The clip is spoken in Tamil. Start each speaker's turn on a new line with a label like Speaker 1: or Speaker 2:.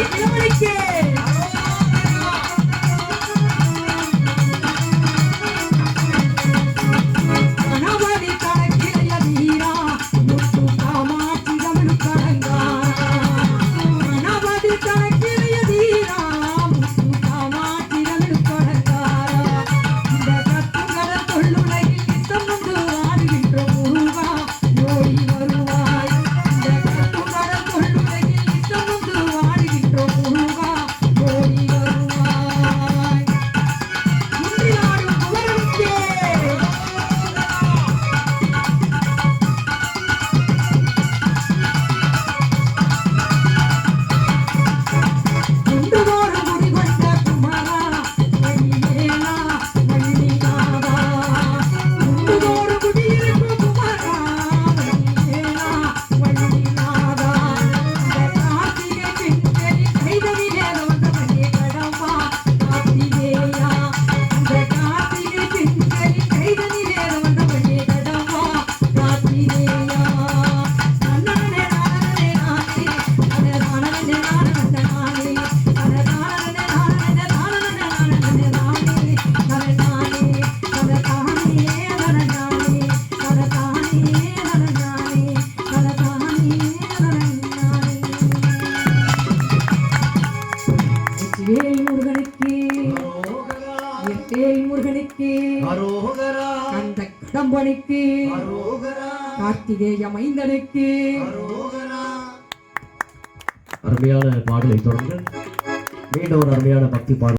Speaker 1: Do it again. எட்டே முருகனுக்கு. எட்டே முருகனுக்கு. அந்த கடம்பனுக்கு. கார்த்திகேய மைந்தனுக்கு.
Speaker 2: அருமையான பாடலை தொடர்ந்து மீண்டும் ஒரு அருமையான பக்தி பாடல்